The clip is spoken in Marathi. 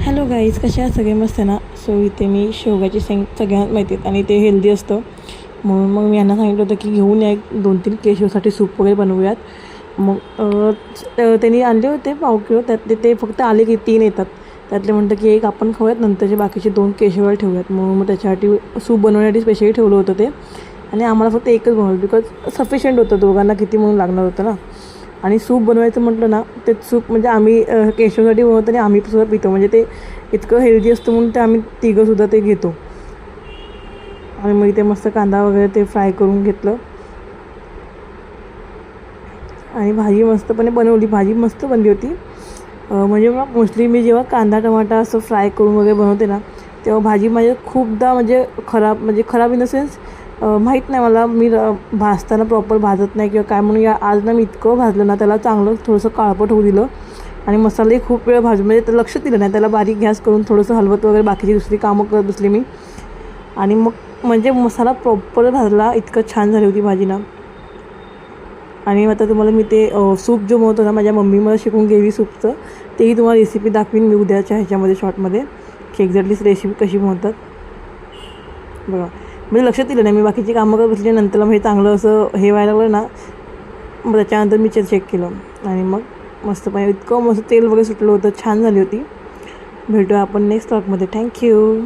हॅलो गाईज कशा सगळे मस्त आहे ना? सो इथे मी शेवगाची शेंग सगळ्यांना माहिती आहेत आणि ते हेल्दी असतं. म्हणून मग मी यांना सांगितलं होतं की घेऊन या एक दोन तीन केशवसाठी सूप वगैरे बनवूयात. मग त्यांनी आणले होते पाव किलो. त्यातले ते फक्त आले की तीन येतात. त्यातले म्हणतं की एक आपण खाऊयात नंतरचे बाकीचे दोन केशवर ठेवूयात. म्हणून मग त्याच्यासाठी सूप बनवण्यासाठी स्पेशली ठेवलं होतं ते. आणि आम्हाला फक्त एकच बनवलं बिकॉज सफिशियंट होतं दोघांना किती म्हणून लागणार होतं ना? आणि सूप बनवायचं म्हटलं ना ते सूप म्हणजे आम्ही केशवसाठी बनवतो आणि आम्ही सुद्धा पितो. म्हणजे ते इतकं हेल्दी असतं म्हणून ते आम्ही तिघंसुद्धा ते घेतो. आणि मग इथे मस्त कांदा वगैरे ते फ्राय करून घेतलं. आणि भाजी मस्तपणे बनवली. भाजी मस्त बनली होती. म्हणजे मग मोस्टली मी जेव्हा कांदा टमाटा असं फ्राय करून वगैरे बनवते ना तेव्हा भाजी माझी खूपदा म्हणजे खराब म्हणजे खराब इन द सेन्स माहीत नाही मला मी र- भाजताना प्रॉपर भाजत नाही किंवा काय म्हणून या आज ना मी इतकं भाजलं ना त्याला चांगलं थोडंसं काळपट होऊ दिलं. आणि मसालाही खूप वेळ भाजून म्हणजे त्याला लक्ष दिलं नाही त्याला बारीक गॅस करून थोडंसं हलवत वगैरे बाकीची दुसरी कामं करत बसली मी. आणि मग म्हणजे मसाला प्रॉपर भाजला इतकं छान झाली होती भाजी ना. आणि आता तुम्हाला मी ते सूप जो म्हणतो ना माझ्या मम्मी मला शिकून गेली सूपचं तेही तुम्हाला रेसिपी दाखवीन मी उद्याच्या ह्याच्यामध्ये शॉर्टमध्ये की एक्झॅक्टलीच रेसिपी कशी बनवतात. बघा. म्हणजे लक्षात दिलं नाही मी बाकीची कामं करत बसली नंतर मग हे चांगलं असं हे व्हायला लागलं ना मग त्याच्यानंतर मी चेक चेक केलं. आणि मग मस्तपणे इतकं मस्त तेल वगैरे सुटलं होतं छान झाली होती. भेटूया आपण नेक्स्ट ब्लॉगमध्ये थँक्यू